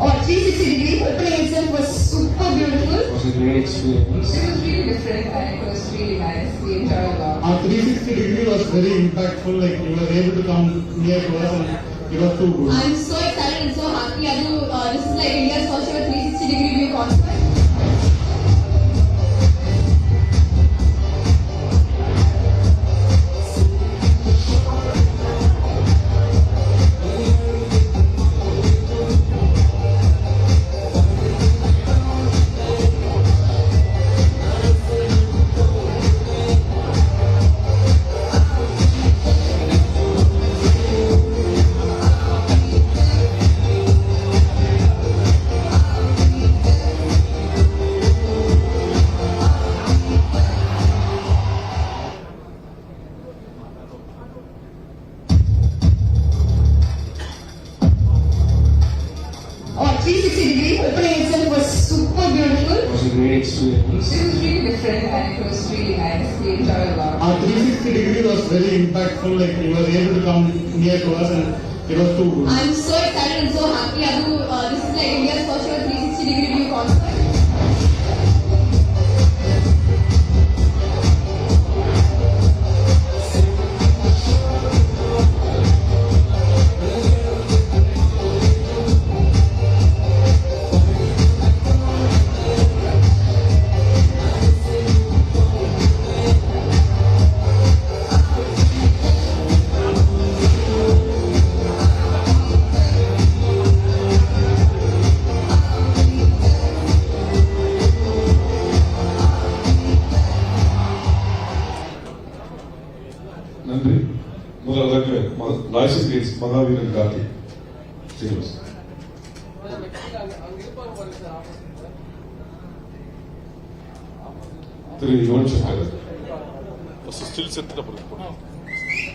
Our 360 degree opening itself was super beautiful. It was a great experience. It was really different and it was really nice. We enjoyed a lot. Our 360 degree was very impactful, like you were able to come near to us and it was too good. I'm so excited and so happy. Adu, uh, this is like India's first ever 360 degree view concert.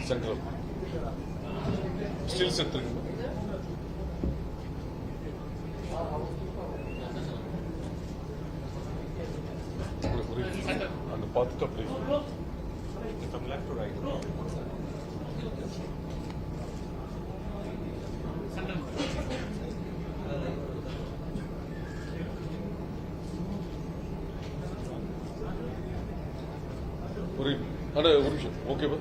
Centre அந்த பார்த்துட்டு அப்படி from left to right. புரியுது? அட ஒரு நிமிஷம் ஓகேவா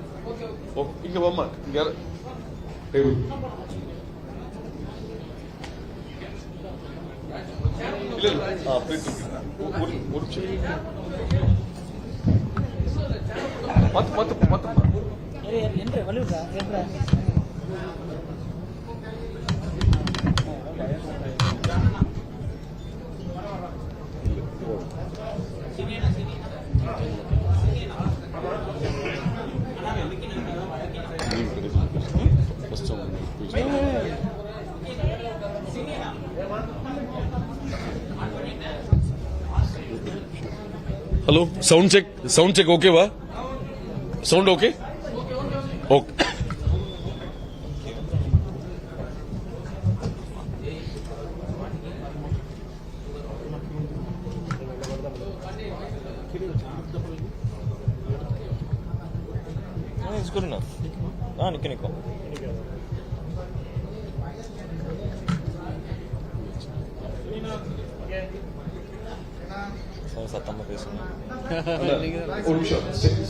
ஓ இங்க வாமா இங்க டேபிள் இல்ல இல்ல ஆ அப்படியே ஒரு ஒரு நிமிஷம் மாத்து மாத்து மாத்து என்று வலுடா என்ற hello sound check sound check ஓகேவா sound okay okay it's good enough.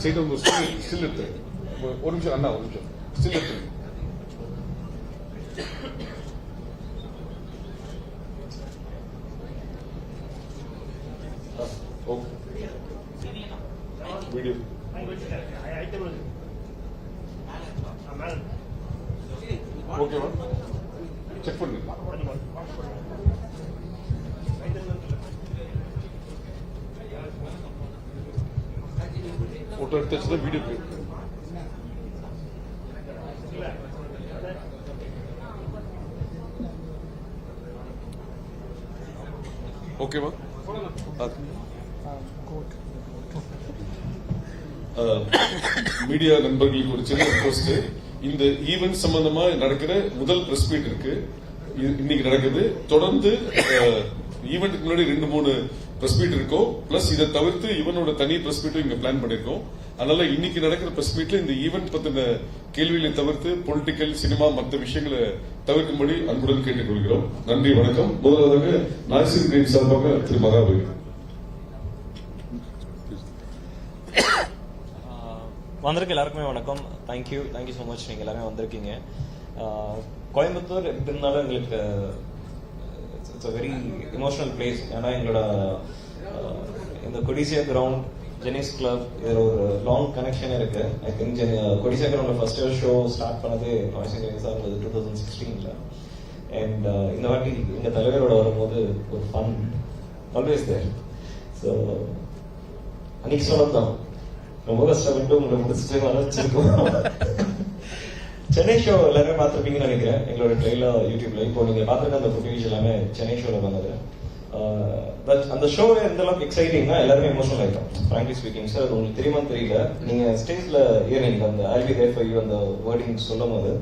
நிமிஷம் சைடு வந்து ஸ்டில் எடுத்து ஒரு நிமிஷம் அண்ணா ஒரு நிமிஷம். ஸ்டில் எடுத்து ஓகே வீடியோ ஓகேவா செக் பண்ணு ஃபோட்டோ எடுத்து வச்சு வீடியோ ஓகேவா மீடியா நண்பர்களுக்கு ஒரு சின்ன போஸ்ட் இந்த ஈவெண்ட் சம்பந்தமா நடக்கிற முதல் பிரஸ் மீட் இருக்கு. இன்னைக்கு நடக்குது. தொடர்ந்து ஈவெண்ட்டுக்கு முன்னாடி ரெண்டு மூணு பிரஸ் மீட் இருக்கும் பிளஸ் இதை தவிர்த்து இவனோட தனி பிரஸ் மீட்டும் இங்க பிளான் பண்ணிருக்கோம். அதனால இன்னைக்கு நடக்கிற பிரஸ் மீட்ல இந்த ஈவெண்ட் பத்தின கேள்விகளை தவிர்த்து பொலிட்டிக்கல் சினிமா மற்ற விஷயங்களை தவிர்க்கும்படி அன்புடன் கேட்டுக்கொள்கிறோம். நன்றி வணக்கம். முதலாவதாக நாசிர் கிரீன் சார்பாக திரு மகாபலி. வந்திருக்க எல்லாருக்குமே வணக்கம். தேங்க்யூ தேங்க்யூ ஸோ மச் நீங்கள் எல்லாருமே வந்திருக்கீங்க. கோயம்புத்தூர் எப்படி இருந்தாலும் எங்களுக்கு இட்ஸ் வெரி இமோஷனல் பிளேஸ் ஏன்னா எங்களோட இந்த கொடிசியா கிரவுண்ட் ஜெனிஸ் கிளப் இதில் ஒரு லாங் கனெக்ஷன் இருக்கு. ஐ திங்க் கொடிசியா கிரவுண்ட்ல ஃபர்ஸ்ட் இயர் ஷோ ஸ்டார்ட் பண்ணது நாய்ஸ் இருந்தது டூ தௌசண்ட் சிக்ஸ்டீன்ல அண்ட் இந்த வாட்டி எங்கள் தலைவரோட வரும்போது ஒரு ஃபன் ஆல்வேஸ் தேர் ஸோ அன்னைக்கு சொன்னதுதான் ரொம்ப கஷ்டப்பட்டு உங்களை முடிச்சுட்டு வளர்ச்சிருக்கோம். சென்னை ஷோ எல்லாருமே பார்த்துருப்பீங்கன்னு நினைக்கிறேன். எங்களோட ட்ரெயிலர் யூடியூப்ல இப்போ நீங்க பார்த்துருக்க அந்த ஃபுட்டேஜ் எல்லாமே சென்னை ஷோல பண்ணது பட் அந்த ஷோ எந்த அளவுக்கு எக்ஸைட்டிங்னா எல்லாருமே எமோஷனல் ஆயிட்டோம். ஃப்ராங்க்லி ஸ்பீக்கிங் சார் உங்களுக்கு தெரியுமான்னு தெரியல. நீங்க ஸ்டேஜ்ல ஏறிங்க அந்த I'll be there for you அந்த வேர்டிங் சொல்லும் போது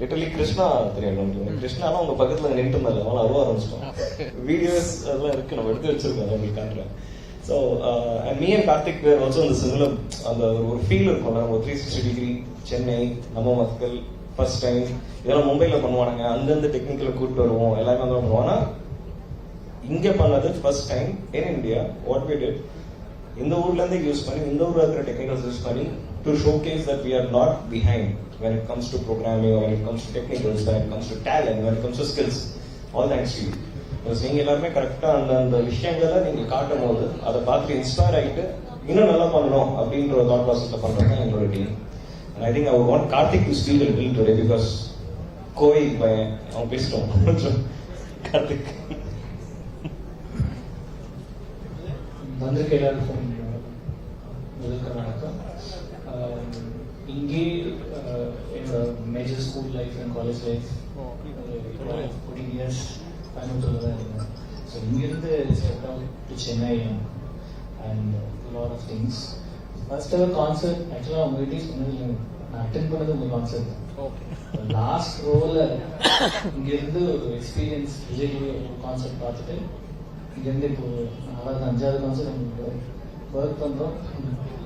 லிட்டரலி கிருஷ்ணா தெரியும் கிருஷ்ணானா உங்க பக்கத்துல நின்று இருந்தாரு. அவன் அருவ ஆரம்பிச்சிட்டோம். வீடியோஸ் அதெல்லாம் இருக்கு. நம்ம எடுத்து வச்சிருக்கோம். உங்களுக்கு காட்டுறேன். So and me and Karthik were also அந்த சிமிலர் அந்த ஒரு ஃபீல் இருக்கும்ல நம்ம த்ரீ சிக்ஸ்டி டிகிரி சென்னை நம்ம மக்கள் ஃபர்ஸ்ட் டைம் இதெல்லாம் மும்பையில் பண்ணுவானுங்க. அந்தந்த டெக்னிக்கில் கூப்பிட்டு வருவோம். எல்லாமே வந்து பண்ணுவோம். ஆனால் இங்கே பண்ணது first time in India what we did இந்த ஊர்லேருந்து யூஸ் பண்ணி இந்த ஊரில் இருக்கிற டெக்னிக்கல்ஸ் யூஸ் பண்ணி to showcase that we are not behind when it comes to programming when it comes to technicals when it comes to talent when it comes to skills all thanks thanks you நீங்கள் நீங்க எல்லாருமே கரெக்டா அந்த அந்த விஷயங்களை நீங்க காட்டும் போது அதை பார்த்து இன்ஸ்பயர் ஆகிட்டு இன்னும் நல்லா பண்ணணும் அப்படின்ற ஒரு தாட் ப்ராசஸ்ல பண்றது தான் எங்களோட team I think I want Karthik to speak bill today because கோய் பையன் அவன் பேசிட்டோம். கொஞ்சம் கார்த்திக் வந்திருக்க எல்லாருக்கும் முதல்க வணக்கம். இங்கே என்னோட major school life and college life Chennai and lot of things first our concert ஆக்சுவலாக உங்ககிட்டயே சொன்னது நான் அட்டன் பண்ணது உங்கள் கான்சர்ட் லாஸ்ட் ரோல இங்கிருந்து ஒரு எக்ஸ்பீரியன்ஸ் விஜய் ஒரு கான்சர்ட் பார்த்துட்டு இங்கேருந்து இப்போ நாலாவது அஞ்சாவது கான்சர்ட் நம்ம ஒர்க் பண்ணுறோம்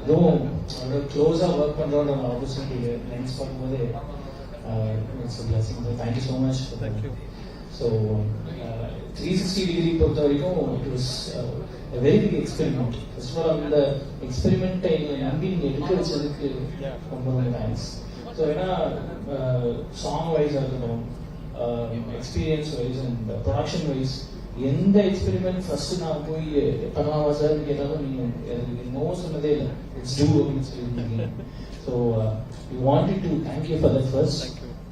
இதுவும் அவ்வளோ க்ளோஸாக ஒர்க் பண்ணுறோன்ற ஒரு ஆப்பர்ச்சுனிட்டி லென்ஸ் பார்க்கும்போது it's blessing thank you so much thank you so three sixty degree பொறுத்த வரைக்கும் it was very big experiment first of all அந்த எக்ஸ்பெரிமெண்ட்டை எங்களை நம்பி நீங்கள் எடுக்க வச்சதுக்கு ரொம்ப ரொம்ப தேங்க்ஸ் ஸோ ஏன்னா சாங் வைஸாக இருக்கட்டும் experience wise and production wise எந்த எக்ஸ்பெரிமெண்ட் ஃபர்ஸ்ட் நான் போய் பண்ணலாமா சார் கேட்டாலும் நீங்கள் நோ சொன்னதே இல்லை இட்ஸ் டூ அப்படின்னு சொல்லி so you want to thank you for that first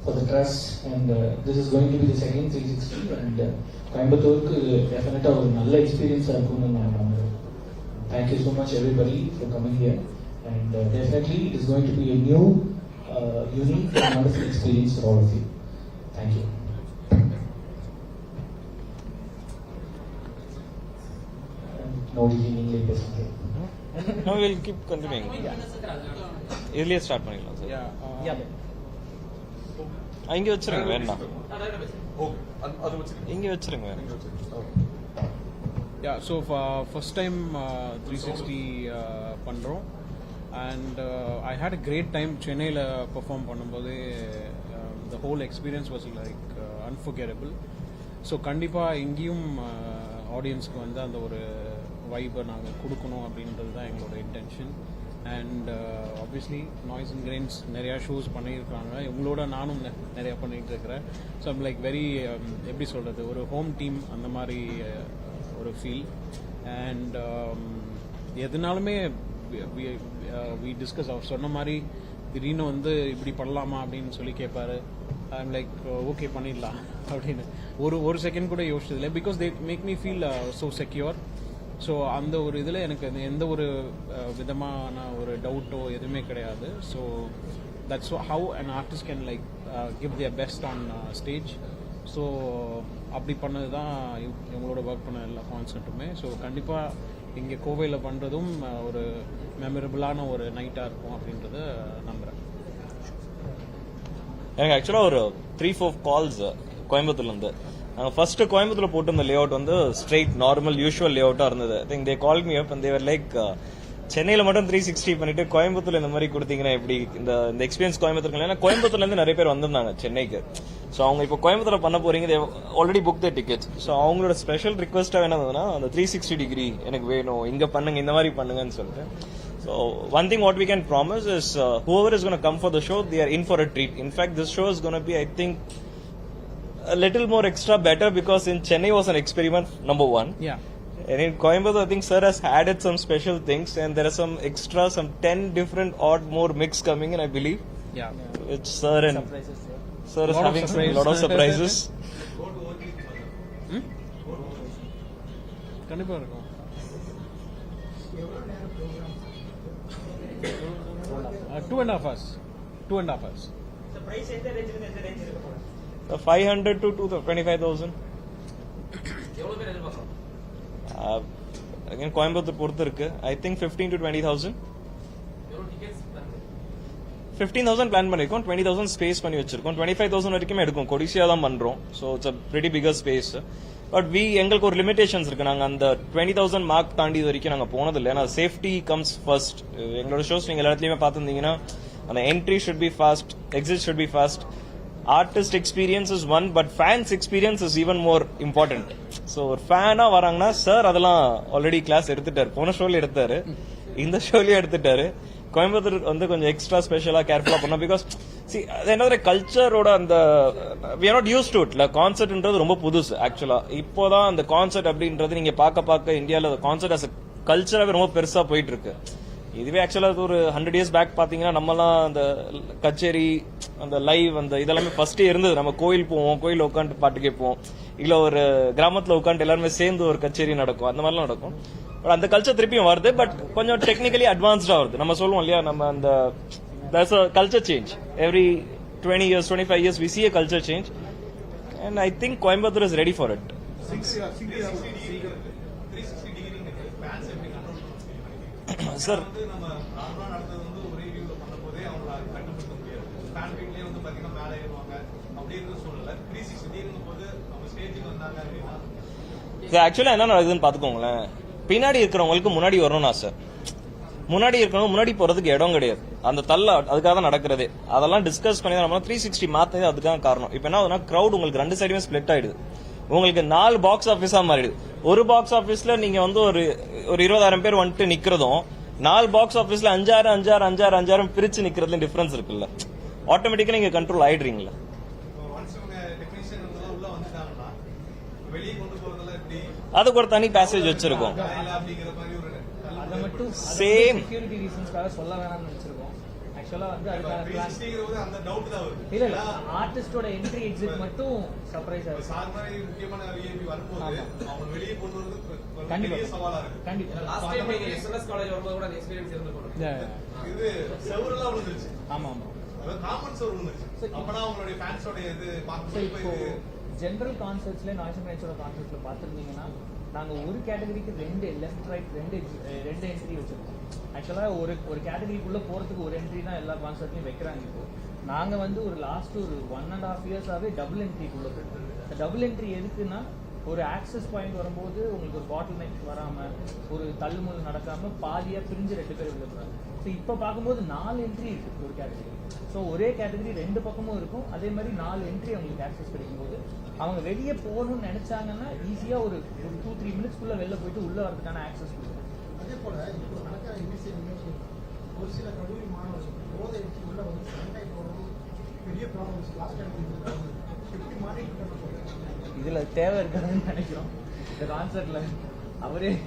for the trust and this is going to be the second three sixty and கோயம்புத்தூருக்கு டெஃபினட்டாக ஒரு நல்ல எக்ஸ்பீரியன்ஸாக இருக்கும்னு நான் நம்புறேன் Thank you so much, everybody, for coming here. And uh, definitely, it is going to be a new, uh, unique, and wonderful experience for all of you. Thank you. No நீங்களே பேசுங்க No, we'll keep continuing. இதுலயே start பண்ணிடலாம் sir Yeah. இங்க வச்சிருங்க வேண்டாம் ஓ இங்க வச்சிருங்க. Yeah so for first time uh, 360 uh, பண்றோம். And uh, I had a great time சென்னையில் பெர்ஃபார்ம் பண்ணும்போது the whole experience was like uh, so கண்டிப்பாக இங்கேயும் uh, ஆடியன்ஸ்க்கு வந்து அந்த ஒரு வைபை நாங்கள் கொடுக்கணும் அப்படின்றது தான் எங்களோட intention and obviously noise and grains நிறையா ஷோஸ் பண்ணியிருக்காங்க. இவங்களோட நானும் நெ- நிறையா பண்ணிகிட்ருக்கிறேன் so I'm like very um, எப்படி சொல்கிறது ஒரு ஹோம் டீம் அந்த மாதிரி uh, ஒரு ஃபீல் அண்ட் um, எதுனாலுமே வி டிஸ்கஸ் uh, அவர் சொன்ன மாதிரி திடீர்னு வந்து இப்படி பண்ணலாமா அப்படின்னு சொல்லி கேட்பாரு ஐம் லைக் ஓகே பண்ணிடலாம் அப்படின்னு. ஒரு ஒரு செகண்ட் கூட யோசிச்சதில்லை. Because they make me feel so secure so அந்த ஒரு இதில் எனக்கு எந்த ஒரு விதமான ஒரு டவுட்டோ எதுவுமே கிடையாது. So that's how an artist can like give their best on stage so அப்படி பண்ணது தான் இவ- இவங்களோட ஒர்க் பண்ண எல்லா கான்சர்ட்டுமே ஸோ கண்டிப்பாக இங்கே கோவையில் பண்ணுறதும் ஒரு மெமரபிளான ஒரு நைட்டாக இருக்கும் அப்படின்றத நம்புகிறேன் எனக்கு ஆக்சுவலாக ஒரு த்ரீ ஃபோர் கால்ஸ் கோயம்புத்தூர்லேருந்து நாங்கள் ஃபர்ஸ்ட் கோயம்புத்தூர்ல போட்டிருந்த லே அவுட் வந்து ஸ்ட்ரெயிட் நார்மல் யூஷுவல் லே அவுட்டாக இருந்தது. Think they call me up and they were like சென்னையில மட்டும் த்ரீ சிக்ஸ்டி பண்ணிட்டு கோயம்புத்தூர்ல இந்த மாதிரி கொடுத்தீங்கன்னா எப்படி? இந்த இந்த எக்ஸ்பீரியன்ஸ் கோயம்புத்தூர்ல ஏன்னா கோயம்புத்தூர்ல இருந்து நிறைய பேர் வந்திருந்தாங்க சென்னைக்கு. ஸோ அவங்க இப்போ கோயம்புத்தூர்ல பண்ண போறீங்க already book the tickets so அவங்களோட ஸ்பெஷல் ரிக்வஸ்டா என்னதுன்னா அந்த த்ரீ சிக்ஸ்டி டிகிரி எனக்கு வேணும் இங்க பண்ணுங்க இந்த மாதிரி பண்ணுங்கன்னு சொல்லிட்டு. So one thing what we can promise is whoever is gonna come for the show they are in for a treat in fact this show is gonna be I think a little more extra better because in Chennai was an experiment number one. Yeah. And in Coimbatore, I think Sir has added some special things, and there are some extra, some ten different odd more mix coming in, I believe. Yeah. Which Sir and Surprises, sir. Sir is Lot of having a surprise. lot of surprises. கண்டிப்பா இருக்கும் two and half hours two and half hours price எந்த ரேஞ்சில இருந்து எந்த range இருக்க போகுது 500 to 25,000. எவ்வளவு பேர் எதிர்பார்க்கறோம் Uh, again, கோயம்புத்தூர் பொறுத்து இருக்கு I think fifteen to twenty thousand fifteen thousand plan பண்ணிருக்கோம். டுவெண்ட்டி தௌசண்ட் ஸ்பேஸ் பண்ணி வச்சிருக்கோம். டுவெண்ட்டி ஃபைவ் தௌசண்ட் வரைக்கும் எடுக்கும். கொடிசியா தான் பண்றோம். So it's a pretty bigger space but we எங்களுக்கு ஒரு லிமிடேஷன்ஸ் இருக்கு. நாங்க அந்த டுவெண்ட்டி தௌசண்ட் மார்க் தாண்டி வரைக்கும் நாங்க போனது இல்லை ஏன்னா சேஃப்டி கம்ஸ் ஃபர்ஸ்ட் எங்களோட ஷோஸ் நீங்க எல்லா இடத்துலயுமே பார்த்துருந்தீங்கன்னா அந்த entry should be fast exit should be fast artist experience is one but fans experience is even more important so ஒரு ஃபேனாக வராங்கன்னா சார் அதெல்லாம் ஆல்ரெடி கிளாஸ் எடுத்துட்டாரு. போன ஷோல எடுத்தாரு. இந்த ஷோலயும் எடுத்துட்டாரு. கோயம்புத்தூர் வந்து கொஞ்சம் எக்ஸ்ட்ரா ஸ்பெஷலாக கேர்ஃபுல்லாக பண்ணோம். பிகாஸ் சி அது என்ன கல்ச்சரோட அந்த we are not used to இட்ல கான்சர்ட்ன்றது ரொம்ப புதுசு ஆக்சுவலா இப்போதான் அந்த கான்சர்ட் அப்படின்றது நீங்க பார்க்க பார்க்க இந்தியாவில் கான்சர்ட் அஸ் கல்ச்சராகவே ரொம்ப பெருசா போயிட்டு இருக்கு. இதுவே ஆக்சுவலாக அது ஒரு ஹண்ட்ரட் இயர்ஸ் பேக் பார்த்தீங்கன்னா நம்மலாம் அந்த கச்சேரி அந்த லைவ் அந்த இதெல்லாமே ஃபர்ஸ்டே இருந்தது. நம்ம கோயில் போவோம் கோயில் உட்காந்து பாட்டு கேட்போம். இல்லை ஒரு கிராமத்தில் உட்காந்து எல்லாருமே சேர்ந்து ஒரு கச்சேரி நடக்கும். அந்த மாதிரிலாம் நடக்கும். பட் அந்த கல்ச்சர் திருப்பியும் வருது. பட் கொஞ்சம் டெக்னிக்கலி அட்வான்ஸ்டாக வருது. நம்ம சொல்லுவோம் இல்லையா நம்ம அந்த as a culture change every every 20 years 25 years we see a culture change. And i think coimbatore is ready for it sir நம்ம நார்மலா நடந்தது வந்து ஒரே வியூல பண்ணும்போதே அவங்கள கட்டுப்படுத்த முடியாது ஃபேன் வீட்லயே வந்து பாத்தீங்கன்னா மேலே ஏறுவாங்க அப்படி இருக்கிற சூழ்நிலை த்ரீ சிக்ஸ்டி போது அவங்க ஸ்டேஜுக்கு வந்தாங்க அப்படின்னா ஆக்சுவலா என்ன நடக்குதுன்னு பாத்துக்கோங்களேன். பின்னாடி இருக்கிறவங்களுக்கு முன்னாடி வரணும்னா சார் முன்னாடி இருக்கணும் முன்னாடி போறதுக்கு இடம் கிடையாது. அந்த தள்ள அதுக்காக தான் நடக்கிறதே. அதெல்லாம் டிஸ்கஸ் பண்ணி தான் நம்ம த்ரீ சிக்ஸ்டி மாத்தது அதுக்காக காரணம். இப்போ என்ன ஆகுதுன்னா crowd உங்களுக்கு ரெண்டு சைடுமே ஸ்ப்ளிட் ஆயிடுது. உங்களுக்கு நாலு பாக்ஸ் ஆஃபீஸா மாறிடுது. ஒரு பாக்ஸ் ஆஃபீஸ்ல நீங்க வந்து ஒரு ஒரு இருபதாயிரம் பேர் வந்துட்டு நிக்கிறதும் நாலு பாக்ஸ் ஆஃபீஸ்ல அஞ்சாயிரம் அஞ்சாயிரம் அஞ்சாயிரம் அஞ்சாயிரம் பிரிச்சு நிக்கிறதுல டிஃபரன்ஸ் இருக்குல்ல. ஆட்டோமேட்டிக்கா நீங்க கண்ட்ரோல் ஆயிடுறீங்களா அது கூட அதுக்கு ஒரு தனி பேசேஜ் வச்சிருக்கோம். சேம் ஆக்சுவலா வந்து அதுக்கான அந்த டவுட் தான் வருது. இல்ல இல்ல. ஆர்டிஸ்டோட என்ட்ரி எக்ஸிட் மட்டும் சர்ப்ரைஸ் ஆகும் சார் மாதிரி முக்கியமான விஐபி வரும்போது. அவங்க வெளியே கொண்டு வரது கண்டிப்பா பெரிய சவாலா இருக்கு. கண்டிப்பா. லாஸ்ட் டைம் நீங்க எஸ்என்எஸ் காலேஜ் வரும்போது கூட அந்த எக்ஸ்பீரியன்ஸ் இருந்து போறோம் இது செவரெல்லாம் விழுந்துருச்சு. ஆமா ஆமா. அதாவது காமன் செவர் விழுந்துருச்சு. அப்பனா அவங்களுடைய ஃபேன்ஸோட இது பார்க்கும்போது இப்போ ஜென்ரல் கான்சர்ட்ஸ்ல நாய்ஸ் மேட்சோட கான்சர்ட்ஸ்ல பார்த்துருந்தீங்கன்னா நாங்கள் ஒரு கேட்டகரிக்கு ரெண்டு லெஃப்ட் ரைட் ரெண்டு eh, ரெண்டு என்ட்ரி வச்சுருக்கோம். ஆக்சுவலாக ஒரு ஒரு கேட்டகரிக்குள்ளே போகிறதுக்கு ஒரு என்ட்ரி தான் எல்லா கான்சர்ட்லையும் வைக்கிறாங்க இப்போ. நாங்கள் வந்து ஒரு லாஸ்ட் ஒரு ஒன் அண்ட் ஆஃப் இயர்ஸாகவே டபுள் என்ட்ரிக்குள்ளே போயிட்டு டபுள் என்ட்ரி எதுக்குன்னா ஒரு ஆக்சஸ் பாயிண்ட் வரும்போது உங்களுக்கு ஒரு பாட்டில் நெக் வராமல் ஒரு தள்ளுமுள் நடக்காமல் பாதியாக பிரிஞ்சு ரெண்டு பேர் விழுப்புறாங்க ஸோ இப்போ பார்க்கும்போது நாலு என்ட்ரி இருக்குது ஒரு கேட்டகரி ஸோ ஒரே கேட்டகரி ரெண்டு பக்கமும் இருக்கும். அதே மாதிரி நாலு என்ட்ரி அவங்களுக்கு ஆக்சஸ் கிடைக்கும்போது அவங்க வெளியே போகணும்னு நினைச்சாங்கன்னா ஈஸியா ஒரு ஒரு டூ த்ரீ மினிட்ஸ்க்குள்ள வெளில போயிட்டு உள்ள வரதுக்கான ஆக்சஸ் கொடுக்கும். அதே போல இப்போ நடக்கிற ஒரு சில கல்லூரி மாணவர்கள் போதை உள்ள வந்து சண்டை பெரிய ப்ராப்ளம்ஸ் லாஸ்ட் இதுல தேவை இருக்காதுன்னு நினைக்கிறோம். இந்த கான்சர்ட்ல அவரே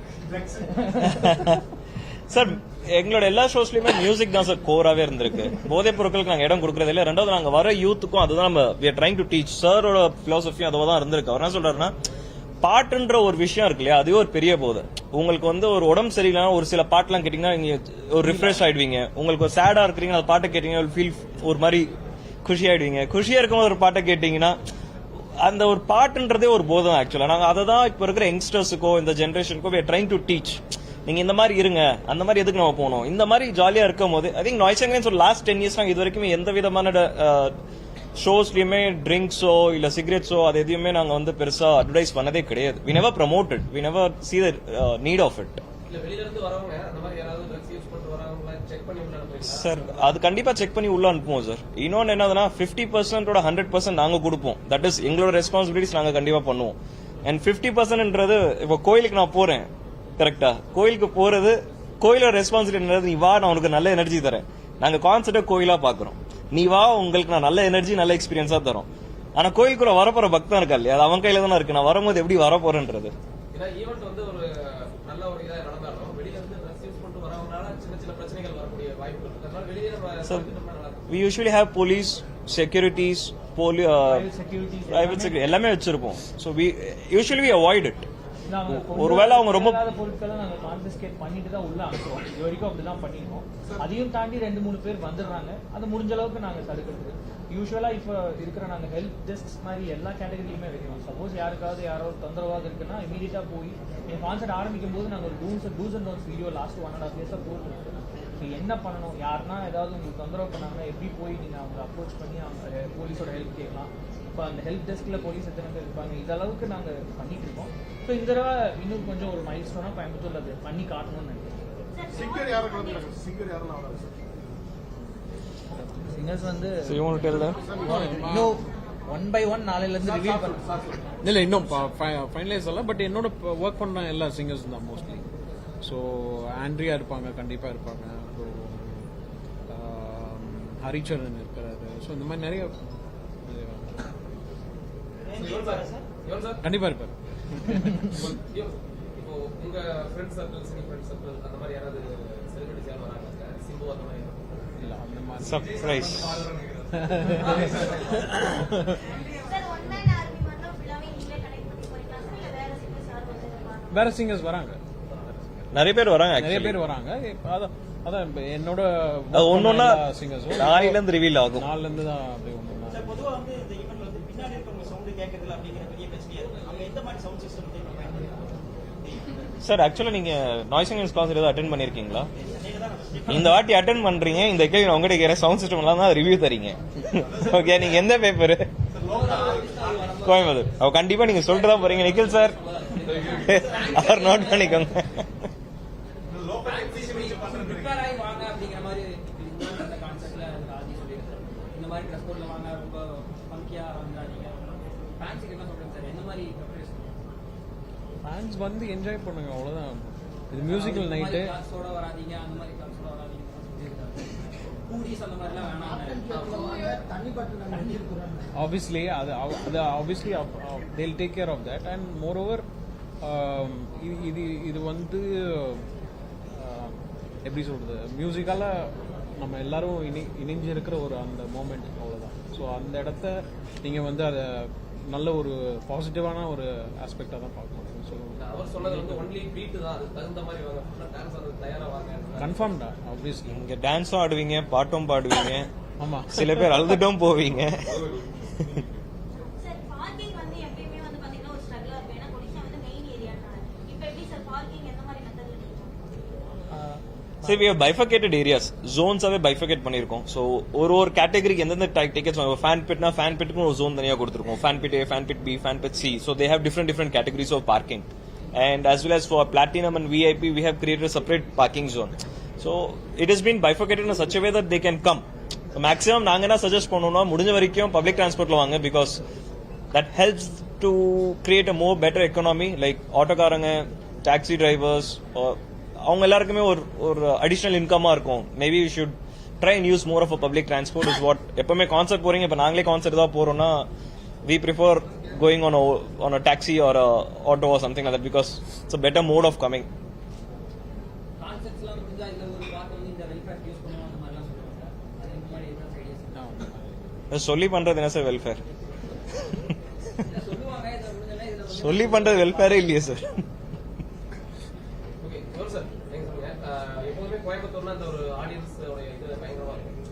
சார் எங்களோட எல்லா ஷோஸ்லயுமே மியூசிக் தான் சார் கோராவே இருந்திருக்கு. போதைப் பொருட்களுக்கு நாங்க இடம் கொடுக்கறது இல்ல. ரெண்டாவது நாங்க வர யூத்துக்கும் அதுதான் நம்ம we ட்ரைங் டு டீச் சாரோட பிலோசபியும் அதுவா தான் இருந்திருக்கு. அவர் என்ன சொல்றாருன்னா பாட்டுன்ற ஒரு விஷயம் இருக்கு இல்லையா? அதுவே ஒரு பெரிய போதை. உங்களுக்கு வந்து ஒரு உடம்பு சரியில்லைனா ஒரு சில பாட்டுலாம் கேட்டீங்கன்னா நீங்க ஒரு ரிஃப்ரெஷ் ஆயிடுவீங்க. உங்களுக்கு ஒரு சேடா இருக்கிறீங்க அந்த பாட்டை கேட்டீங்கன்னா ஃபீல் ஒரு மாதிரி குஷி ஆயிடுவீங்க. குஷியா இருக்கும்போது ஒரு பாட்டை கேட்டீங்கன்னா அந்த ஒரு பாட்டுன்றதே ஒரு போதம் ஆக்சுவலா நாங்க அதை தான் இப்ப இருக்கிற யங்ஸ்டர்ஸுக்கோ இந்த ஜென்ரேஷனுக்கோ we trying to teach teach நீங்க இந்த மாதிரி இருங்க அந்த மாதிரி எதுக்கு நம்ம போகணும்? இந்த மாதிரி ஜாலியா இருக்கும் போது ஐ திங்க் நாய்ஸ் ஒரு லாஸ்ட் டென் இயர்ஸ் நாங்க இது வரைக்கும் எந்த விதமான ஷோஸ்லயுமே ட்ரிங்க்ஸோ இல்ல சிகரெட்ஸோ அது எதையுமே நாங்க வந்து பெருசா அட்வர்டைஸ் பண்ணதே கிடையாது. We never promoted we never see the need of it sir அது கண்டிப்பா செக் பண்ணி உள்ள அனுப்புவோம் சார் இன்னொன்னு என்னதுன்னா ஃபிஃப்டி பர்சன்டோட ஹண்ட்ரட் பர்சன்ட் நாங்க கொடுப்போம். தட் இஸ் எங்களோட ரெஸ்பான்சிபிலிட்டிஸ் நாங்க கண்டிப்பா பண்ணுவோம். அண்ட் ஃபிஃப்டி பர்சன்ட்ன்றது இப்போ கோயிலுக்கு நான் போறேன். கரெக்டா கோயிலுக்கு போறது கோயிலோட ரெஸ்பான்சிபிலிட்டி நீ வா நான் உனக்கு நல்ல எனர்ஜி தரேன். நாங்க கான்செப்டா கோயிலா பாக்குறோம். நீ வா உங்களுக்கு நான் நல்ல எனர்ஜி நல்ல எக்ஸ்பீரியன்ஸா தரோம். ஆனா கோயிலுக்குள்ள வரப்போற பக்தன் இருக்கா இல்லையா? அது அவன் கையில தானே இருக்கு. நான் வரும்போது எப்படி வர போறேன்றது ஏன்னா ஈவெண்ட் வந்து ஒரு நல்ல ஒரு இதா நடந்தாலும் வெளியில இருந்து ட்ரெஸ் யூஸ் பண்ணிட்டு வரவங்களால சின்ன சின்ன பிரச்சனைகள் வரக்கூடிய வாய்ப்பு இருக்கு. அதனால வெளியே நம்ம So, தவிர்த்துட்டோம்னா நல்லா இருக்கும். we usually have police, securities, poli, uh, Private securities private security எல்லாமே வச்சிருப்போம். So we usually we avoid it. ஒருவேளை அவங்க ரொம்ப பொருட்களை நாங்க கான்பிஸ்கேட் பண்ணிட்டு தான் உள்ள அனுப்புறோம். இது வரைக்கும் அப்படிதான் பண்ணிருக்கோம். அதையும் தாண்டி ரெண்டு மூணு பேர் வந்துடுறாங்க. அது முடிஞ்ச அளவுக்கு நாங்க தடுக்கிறது. யூஸ்வலா இப்ப இருக்கிற நாங்க ஹெல்ப் டெஸ்க் மாதிரி எல்லா கேட்டகரியுமே வைக்கிறோம். சப்போஸ் யாருக்காவது யாரோ தொந்தரவாக இருக்குன்னா இமீடியட்டா போய் எங்க கான்சர்ட் ஆரம்பிக்கும் போது நாங்க ஒரு do's do's and don'ts video last one and half இயர்ஸா ஸோ என்ன பண்ணணும்? யாருன்னா ஏதாவது உங்களுக்கு தொந்தரவு பண்ணாங்கன்னா எப்படி போய் நீங்க அவங்க அப்ரோச் பண்ணி அவங்க போலீஸோட ஹெல்ப் கேட்கலாம். இப்போ அந்த ஹெல்ப் டெஸ்க்ல போலீஸ் எத்தனை பேர் இருப்பாங்க? இந்த அளவுக்கு நாங்க பண்ணிட்டு இருக்கோம். ஸோ இந்த தடவை இன்னும் கொஞ்சம் ஒரு மைல் ஸ்டோனா கோயம்புத்தூர்ல அது பண்ணி காட்டணும்னு நினைக்கிறேன். சிங்கர்ஸ் வந்து? இன்னும் ஒன் பை ஒன் நாளையில இருந்து ரிவீல் பண்ண இல்ல இன்னும் ஃபைனலைஸ் ஆகல. பட் என்னோட ஒர்க் பண்ண எல்லா சிங்கர்ஸ் தான் மோஸ்ட்லி ஸோ ஆண்ட்ரியா இருப்பாங்க கண்டிப்பா இருப்பாங்க. அப்புறம் ஆம், ஹரிச்சரன் இருக்கிறாரு. ஸோ இந்த மாதிரி நிறைய இவன் சார் இவன் சார் கண்டிப்பா இருப்பாரு. இவன் இப்போ உங்க friend circle cine friend circle அந்த மாதிரி யாராவது செலிபிரிட்டிஸ் யாரும் வராங்க சிம்பு அந்த மாதிரி இல்ல அந்த மாதிரி. Surprise. Sir one man army மட்டும் ஃபுல்லாவே நீங்களே கனெக்ட் பண்ணி போறீங்களா சார் இல்ல வேற சிங்கர்ஸ் சிங்கர்ஸ் வராங்க. நிறைய பேர் வராங்க நிறைய. பேர் வராங்க. இப்ப அதான் அதான் இப்ப என்னோட ஒன்னொன்னா சிங்கர்ஸும் நாளையில இருந்து ரிவீல் ஆகும். நாலுல இருந்து தான் அப்படி ஒன்று சார் பொதுவா வந்து இந்த ஈவென்ட்ல வந்து பின்னாடி இருக்கவங்க சவுண்ட் கேட்கறதுல அப்படிங்கிற பெரிய பிரச்சனையா இருக்கு. அங்க எந்த மாதிரி சவுண்ட் சிஸ்டம் சார் ஆக்சுவலா நீங்க நாய்ஸ் அண்ட் கான்சர்ட் ஏதாவது அட்டன் பண்ணிருக்கீங்களா? இந்த வாட்டி அட்டன் பண்றீங்க. இந்த கேள்வி நான் உங்ககிட்ட கேட்கிறேன். சவுண்ட் சிஸ்டம் எல்லாம் தான் ரிவ்யூ தரீங்க. ஓகே நீங்க எந்த பேப்பர் கோயம்புத்தூர். அவ கண்டிப்பா நீங்க சொல்லிட்டு தான் போறீங்க. நிக்கில் சார் அவர் நோட் பண்ணிக்கோங்க ப்ரிப்பேர் ஆகி வாங்க அப்படிங்கிற மாதிரி இந்த கான்செப்ட்ல ஆதி சொல்லியிருக்காரு இந்த மாதிரி ட்ரெஸ் கோட்ல வாங்க ரொம்ப பங்கியா வந்தாதீங்க ஃபேன்ஸுக்கு என்ன சொல்றேன் சார் என்ன மாதிரி ப்ரிப்பரேஷன் ஃபேன்ஸ் வந்து என்ஜாய் பண்ணுங்க அவ்வளவுதான். இது மியூசிக்கல் நைட்டு நாங்கள் ஆப்வியஸ்லி அது அது obviously they'll take care of that and moreover இது இது வந்து um, எப்படி சொல்றது? மியூசிக்கால நம்ம எல்லாரும் இணை இணைஞ்சு இருக்கிற ஒரு அந்த மூமெண்ட் அவ்வளவுதான். ஸோ அந்த இடத்த நீங்க வந்து அதை நல்ல ஒரு பாசிட்டிவான ஒரு ஆஸ்பெக்டாக தான் பார்க்க முடியும் ஸோ அவர் சொன்னது வந்து ஒன்லி பீட் தான். அதுக்கு தகுந்த மாதிரி வாங்க. டான்ஸ் அது தயாரா வாங்க. கன்ஃபார்ம்டா ஆப்வியஸ்லி நீங்க டான்ஸும் ஆடுவீங்க பாட்டும் பாடுவீங்க. ஆமா. சில பேர் அழுதுட்டும் போவீங்க. சார் பார்க்கிங் வந்து எப்பயுமே வந்து பாத்தீங்கன்னா ஒரு ஸ்ட்ரகிளா இருக்கும் ஏன்னா கொடிஷா வந்து மெயின் ஏரியானால இப்போ எப்படி சார் பார்க்கிங் எந்த மாதிரி மெத்தட்ல நீங்க சரி we have bifurcated areas. Zones-ஆவே bifurcate பண்ணிருக்கோம் ஸோ ஒரு ஒரு கேட்டகரிக்கு எந்தெந்த டிக்கெட்ஸ் ஃபேன் பிட்னா ஃபேன் பிட்டுக்கு ஒரு ஜோன் தனியாக கொடுத்துருக்கோம். Fan pit A fan pit B fan pit C so they have different different categories of parking and as well as for platinum and VIP we have created a separate parking zone. So it has been bifurcated in such a way that they can come. So maximum நாங்க என்ன suggest பண்ணோம்னா முடிஞ்ச வரைக்கும் public டிரான்ஸ்போர்ட்ல வாங்க because that helps to create a more better economy like ஆட்டோக்காரங்க taxi drivers அவங்க எல்லாருக்குமே ஒரு ஒரு அடிஷ்னல் இன்கமாக இருக்கும். Maybe you should try and use more of a public transport is what எப்பவுமே கான்சர்ட் போறீங்க. இப்போ நாங்களே கான்சர்ட் தான் போறோம்னா we prefer going on on a taxi or auto or something that because it's a better mode of coming. சொல்லி பண்றது என்ன sir welfare சொல்லி பண்றது வெல்ஃபேரே இல்லையே சார். எப்போதுமே கோயம்புத்தூர்ல அந்த ஒரு ஆடியன்ஸோட இது பயங்கரமா இருக்கும்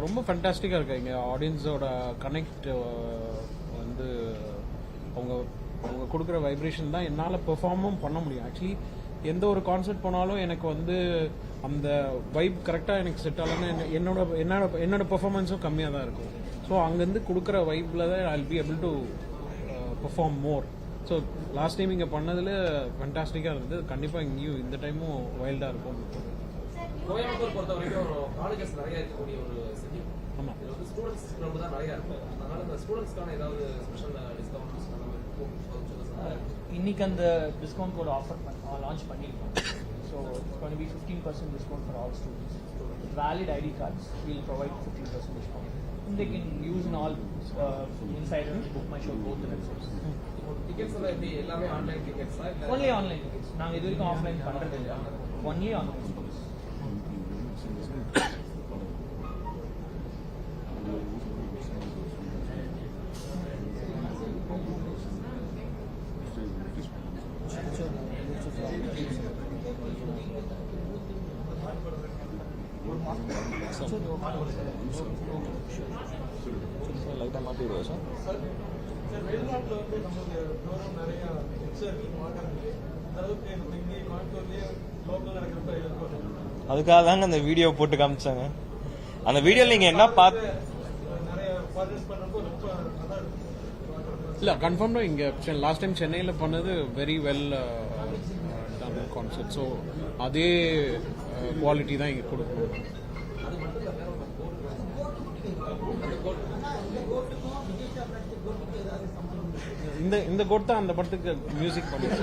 ரொம்ப ஃபண்டாஸ்டிக்காக இருக்கா இங்கே ஆடியன்ஸோட கனெக்ட் வந்து அவங்க அவங்க கொடுக்குற வைப்ரேஷன் தான் என்னால் பெர்ஃபார்மும் பண்ண முடியும். ஆக்சுவலி எந்த ஒரு கான்சர்ட் போனாலும் எனக்கு வந்து அந்த வைப் கரெக்டாக எனக்கு செட் ஆகலன்னா என்ன- என்னோட என்னோட என்னோட பெர்ஃபார்மன்ஸும் கம்மியாக தான் இருக்கும். ஸோ அங்கேருந்து கொடுக்குற வைப்பில் தான் I be able to perform more so last time இங்கே பண்ணதில் ஃபண்டாஸ்டிக்காக இருந்தது. கண்டிப்பாக இங்கேயும் இந்த டைமும் வைல்டாக இருக்கும். கோயம்புத்தூர் பொறுத்த வரைக்கும் காலேஜஸ் நிறைய இருக்கக்கூடிய ஒரு சிட்டி ஆமா. இது வந்து ஸ்டூடெண்ட்ஸ் கிளப் தான் நிறைய இருக்கும் அதனால இந்த ஸ்டூடெண்ட்ஸ்க்கான ஏதாவது ஸ்பெஷல் டிஸ்கவுண்ட்ஸ். இன்னைக்கு அந்த டிஸ்கவுண்ட் கோட் ஆஃபர் லான்ச் பண்ணியிருக்கோம் so it's be fifteen percent discount for all students valid ID cards will provide fifteen percent discount they can use in all uh, inside book my show both the websites tickets எல்லாம் எப்படி எல்லாமே online டிக்கெட்ஸா இல்ல only online tickets நாங்க இது வரைக்கும் offline பண்றது இல்ல only online அதுக்காக தாங்க அந்த வீடியோ போட்டு காமிச்சாங்க. அந்த வீடியோவில் நீங்கள் என்ன பார்த்து இல்லை கன்ஃபார்ம்டாக இங்கே லாஸ்ட் டைம் சென்னையில் பண்ணது very well done concept so அதே குவாலிட்டி தான் இங்கே கொடுக்கணும். இந்த இந்த கோட் தான் அந்த படத்துக்கு மியூசிக் பண்ணி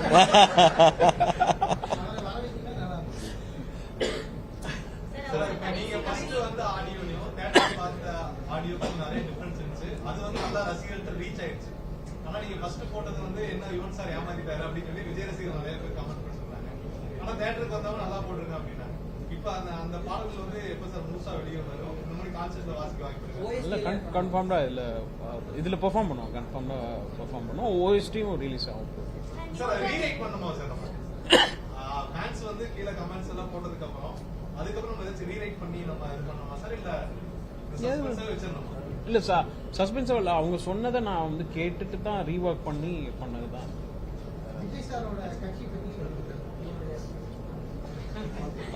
சார் இப்ப நீங்க ஃபர்ஸ்ட் வந்து ஆடியோலயும் தேட்டர் பார்த்த ஆடியோக்கும் நிறைய டிஃபரன்ஸ் இருந்துச்சு அது வந்து நல்லா ரசிகர்கள்ட்ட ரீச் ஆயிடுச்சு ஆனா நீங்க ஃபர்ஸ்ட் போட்டது வந்து என்ன யுவன் சார் ஏமாத்திட்டாரு அப்படின்னு சொல்லி விஜய் ரசிகர்கள் நிறைய பேர் கமெண்ட் பண்ணி சொன்னாங்க. ஆனா தேட்டருக்கு வந்தவங்க நல்லா போட்டிருக்கேன் அப்படின்னா. இப்ப அந்த அந்த பாடல்கள் வந்து எப்ப சார் முழுசா வெளியே வரும் இந்த மாதிரி கான்செப்ட்ல வாசிக்க வாய்ப்பு இல்லை இதில் பெர்ஃபார்ம் பண்ணுவோம் கன்ஃபார்ம்டாக பெர்ஃபார்ம் பண்ணுவோம் ஓஎஸ்டியும் ரிலீஸ் ஆகும். சார் ரீரைட் பண்ணுமா சார் நம்ம? ஃபேன்ஸ் வந்து கீழே கமெண்ட்ஸ் எல்லாம் போட்டதுக்கு அப்புறம் அதுக்கப்புறம் நம்ம ஏதாச்சும் ரீரைட் பண்ணி நம்ம இது பண்ணணுமா சார் இல்ல இல்லை சா சஸ்பென்ஸாக இல்லை. அவங்க சொன்னதை நான் வந்து கேட்டுட்டு தான் ரீஒர்க் பண்ணி பண்ணது தான்.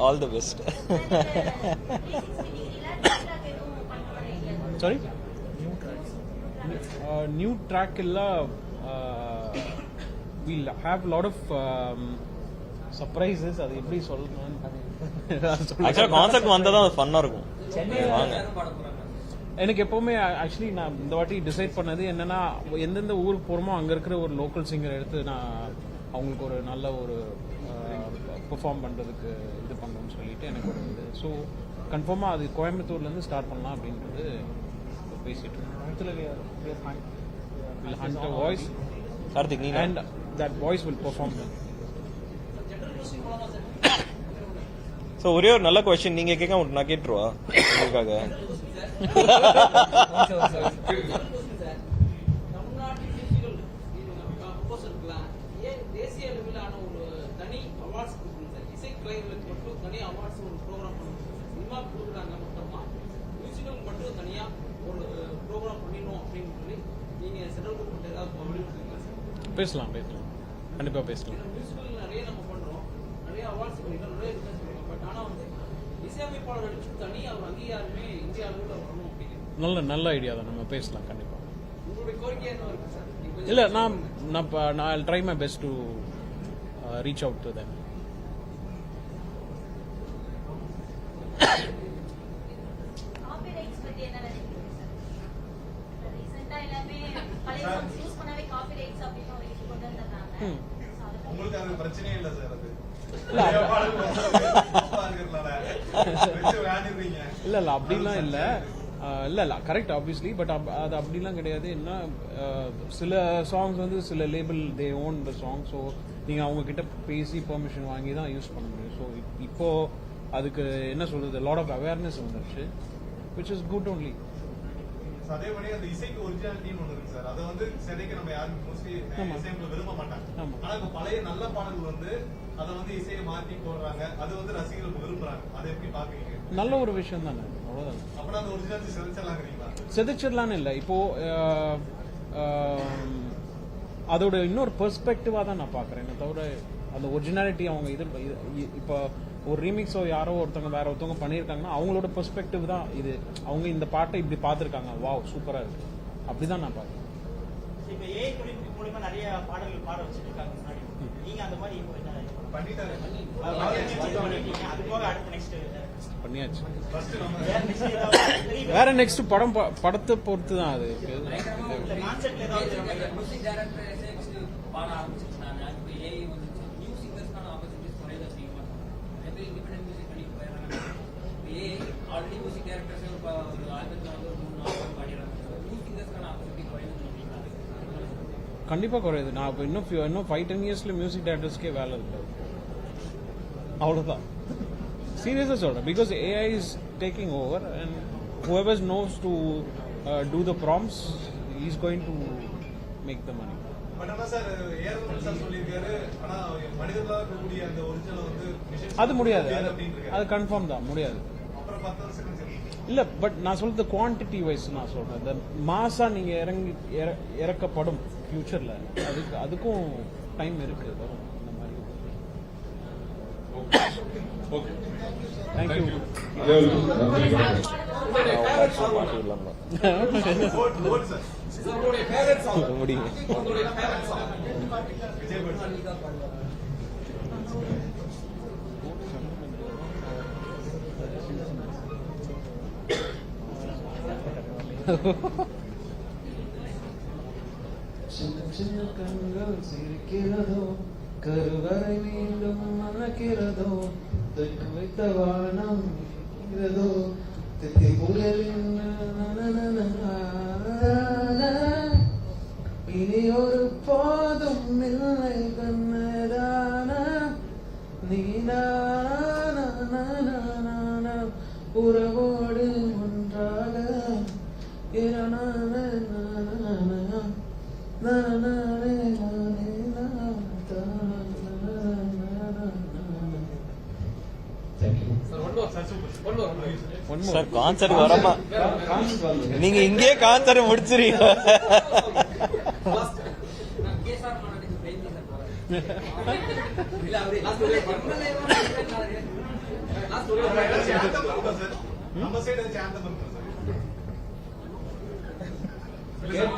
All the best sorry new track எல்லாம் will have lot of surprises அது எப்படி சொல்லணும்னு ஆக்சுவலா கான்செப்ட் வந்தா தான் அது ஃபன்னா இருக்கும். சென்னையில் வாங்க. எனக்கு எப்பவுமே ஆக்சுவலி நான் இந்த வாட்டி டிசைட் பண்ணது என்னன்னா எந்தெந்த ஊருக்கு போகிறோமோ அங்கே இருக்கிற ஒரு லோக்கல் சிங்கர் எடுத்து நான் அவங்களுக்கு ஒரு நல்ல ஒரு பெர்ஃபார்ம் பண்ணுறதுக்கு இது பண்ணுறோம்னு சொல்லிட்டு எனக்கு ஒரு இது. ஸோ கன்ஃபார்மாக அது கோயம்புத்தூர்லேருந்து ஸ்டார்ட் பண்ணலாம் அப்படின்றது பேசிட்டு இருக்கோம். ஹண்ட் வாய்ஸ் கார்த்திக் நீ and that voice will perform so ஒரே ஒரு நல்ல கொஸ்டின் நீங்க கேட்க நான் கேட்டுருவா? உங்களுக்காக. தமிழ்நாட்டு இருக்கலாம் ஏன் தேசிய ஒரு தனி அவார்ட்ஸ் சார் இசை மட்டும் தனி அவார்ட்ஸ் ஒரு ப்ரோக்ராம் சினிமா மட்டும் ஒரு ப்ரோக்ராம் பண்ணிடணும் அப்படின்னு சொல்லி ஏதாவது பேசலாம் பேசலாம். கண்டிப்பாக பேசலாம் மியூசிக்கல் நிறைய நம்ம பண்றோம் நிறைய அவார்ட்ஸ் பண்ணிருக்கோம் நிறைய ரிசர்ச் பண்ணிருக்கோம் பட் ஆனா வந்து இசையமைப்பாளர்களுக்கு தனி ஒரு அங்கீகாரமே இந்திய அளவில் வரணும் அப்படின்னு நல்ல நல்ல ஐடியா தான். நம்ம பேசலாம் கண்டிப்பாக உங்களுடைய கோரிக்கை என்ன இருக்கு சார்? இப்போ இல்லை நான் நான் நான் try my best to reach out to பத்தி உங்களுக்கு அது பிரச்சனையே இல்ல சார் அது. இல்ல, இல்ல இல்ல. அப்படிலாம் இல்ல இல்ல இல்ல கரெக்ட் ஆப்வியஸ்லி பட் அது அப்படிலாம் கிடையாது. என்ன சில சாங்ஸ் வந்து சில label they own the song so நீங்க அவங்க கிட்ட பேசி பெர்மிஷன் வாங்கி தான் யூஸ் பண்ண முடியும். ஸோ இப்போ அதுக்கு என்ன சொல்றது லாட் ஆஃப் அவேர்னஸ் வந்துருச்சு விச் இஸ் குட் So, அதே மாதிரி அந்த இசைக்கு ஒரிஜினாலிட்டின்னு ஒண்ணு இருக்கு சார் அதை வந்து சிலைக்கு நம்ம யாரும் மோஸ்ட்லி விரும்ப மாட்டாங்க. ஆமா. ஆனா இப்ப பழைய நல்ல பாடல்கள் வந்து அதை வந்து இசையை மாத்தி போடுறாங்க. அது வந்து ரசிகர்கள் விரும்புறாங்க. அதை எப்படி பாக்குறீங்க நல்ல ஒரு விஷயம் தானே. அவ்வளோதான் அப்படின்னா அந்த ஒரிஜினாலிட்டி சிதைச்சிடலாங்கிறீங்களா? செதுச்சிடலான்னு இல்லை. இப்போ அதோட இன்னொரு பெர்ஸ்பெக்டிவா தான் நான் பாக்குறேன் தவிர அந்த ஒரிஜினாலிட்டி அவங்க இது இப்போ ஒரு ரீமிக்ஸோ யாரோ ஒருத்தவங்க வேற ஒருத்தவங்க பண்ணியிருக்காங்கன்னா அவங்களோட பெர்ஸ்பெக்டிவ் தான் இது. அவங்க இந்த பாட்டை இப்படி பார்த்துருக்காங்க. வாவ் சூப்பரா இருக்கு. அப்படிதான் நான் பார்க்குறேன். இப்ப ஏஐ மூலமா நிறைய பாடல்கள் பாட வச்சுட்டு இருக்காங்க முன்னாடி. நீங்க அந்த மாதிரி இப்போ என்ன பண்ணிட்டாரு பண்ணிட்டீங்க அது போக அடுத்து நெக்ஸ்ட் பண்ணியாச்சு. ஃபர்ஸ்ட் நம்ம வேற நெக்ஸ்ட் படம் ப- படத்தை பொறுத்து தான் அது. ஏதாவது மியூசிக் டைரக்டர் பாட ஆரம்பிச்சிருக்காங்க இப்போ ஏஐ வந்துச்சு நியூ சிங்கர்ஸ்க்கான ஆப்பர்ச்சுனிட்டிஸ் குறைய அதிகமாக நிறைய பேர் இண்டிபெண்டன்ட் மியூசிக் பண்ணிட்டு போயிடுறாங்க ஏஐ ஆல்ரெடி மியூசிக் டைரக்டர்ஸ் ஒரு ஒரு ஆல்பத்தில் வந்து ஒரு மூணு நாலு பாட்டு பாடிடுறாங்க நியூ சிங்கர்ஸ்க்கான ஆப்பர்ச்சுனிட்டி குறையுதுன்னு நினைக்கிறீங்களா கண்டிப்பா குறையுது. நான் இப்போ இன்னும் இன்னும் ஃபைவ் டென் இயர்ஸ்ல மியூசிக் டேரக்டர்ஸ்க்கே வேலை இருக்காது அவ்வளோதான் சீரியஸாக சொல்கிறேன் because AI is taking over and whoever knows to do the prompts is going to make the money but ஆனா சார் ஏர்மன் சார் சொல்லியிருக்காரு. ஆனா மனிதர்களா இருக்கக்கூடிய அந்த ஒரிஜினல் வந்து machines அது முடியாது. அது- கன்ஃபார்ம் தான். முடியாது. இல்ல பட் நான் சொல்றது குவான்டிட்டி வைஸ் நான் சொல்றேன். மாசா நீங்க இறங்கி இற- இறக்கப்படும். ஃபியூச்சர்ல அதுக்கு அதுக்கும் டைம் இருக்கு. வரும். இந்த மாதிரி. ஓகே தேங்க்யூ முடியுங்க விஜய் பட் சார் சின்ன சின்ன கண்கள் சிரிக்கிறதோ கருவறை மீண்டும் மணக்கிறதோ தெற்கு வைத்த வானம் இருக்கிறதோ சார் கான்சர்ட் வரமா? நீங்க இங்கே கான்சர்ட் சார்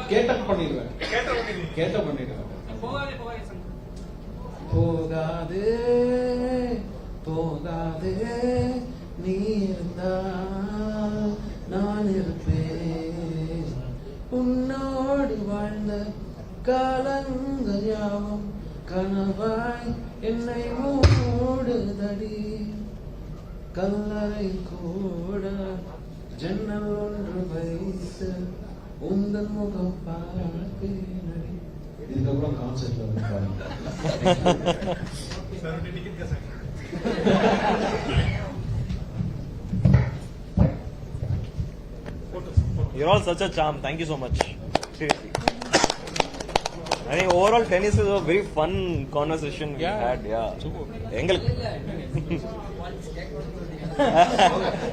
கேட்ட பண்ணிடுவேன் கேட்ட பண்ணிடுவேன் போகாதே போகாதே. நீ இருந்தால் நான் இருப்பேன். உன்னோடு வாழ்ந்த காலங்கள் யாவும் கனவாய் என்னை மூடுதடி. கல்லறை கூட ஜன்னல் ஒன்று வைத்து உந்தன் முகம் பார்க்கிறேன் இதுக்கப்புறம் கான்செர்ட்ல வந்து பாருங்க. You're all such a charm. Thank you so much. Seriously. I think overall tennis is a very fun conversation we Yeah. had. Yeah. Super. எங்களுக்கு ஒன்ஸ் கேட்கணும்னு